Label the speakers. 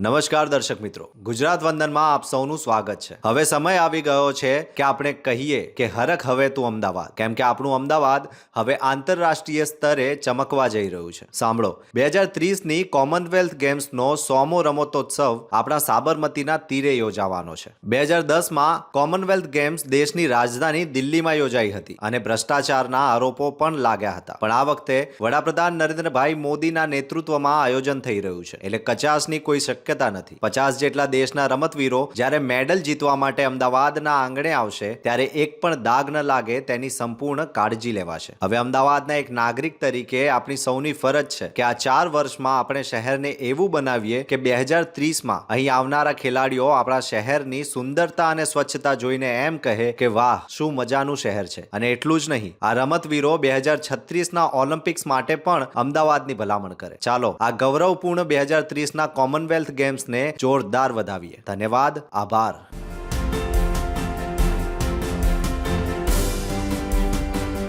Speaker 1: નમસ્કાર દર્શક મિત્રો. ગુજરાત વંદનમાં આપ સૌનું સ્વાગત છે. હવે સમય આવી ગયો છે કે આપણે કહીએ કે હરખ હવે તું અમદાવાદ. કેમ કે આપણું અમદાવાદ હવે આંતરરાષ્ટ્રીય સ્તરે ચમકવા જઈ રહ્યું છે. સાંભળો. બે હજાર ત્રીસની કોમનવેલ્થ ગેમ્સનો સોમો રમતોત્સવ આપણા સાબરમતીના તીરે યોજાવાનો છે. બે હજાર દસમાં કોમનવેલ્થ ગેમ્સ દેશની રાજધાની દિલ્હીમાં યોજાઈ હતી અને ભ્રષ્ટાચારના આરોપો પણ લાગ્યા હતા. પણ આ વખતે વડાપ્રધાન નરેન્દ્રભાઈ મોદીના નેતૃત્વમાં આયોજન થઈ રહ્યું છે. એટલે કચાસની કોઈ શક્યતા નથી. પચાસ જેટલા દેશના રમતવીરો જ્યારે મેડલ જીતવા માટે અમદાવાદના આંગણે આવશે, ત્યારે એક પણ દાગ ન લાગે તેની સંપૂર્ણ કાળજી લેવાશે. હવે અમદાવાદના એક નાગરિક તરીકે આપણી સૌની ફરજ છે કે આ ચાર વર્ષમાં આપણે શહેરને એવું બનાવીએ કે બે હજાર ત્રીસમાં અહીં આવનારા ખેલાડીઓ આપણા શહેરની સુંદરતા અને સ્વચ્છતા જોઈને એમ કહે કે, વાહ, શું મજાનું શહેર છે. અને એટલું જ નહીં, આ રમતવીરો બે હજાર છત્રીસના ઓલિમ્પિક્સ માટે પણ અમદાવાદની ભલામણ કરે. ચાલો, આ ગૌરવપૂર્ણ બે હજાર ત્રીસના કોમનવેલ્થ ગેમ્સને જોરદાર વધાવીએ. ધન્યવાદ આભાર.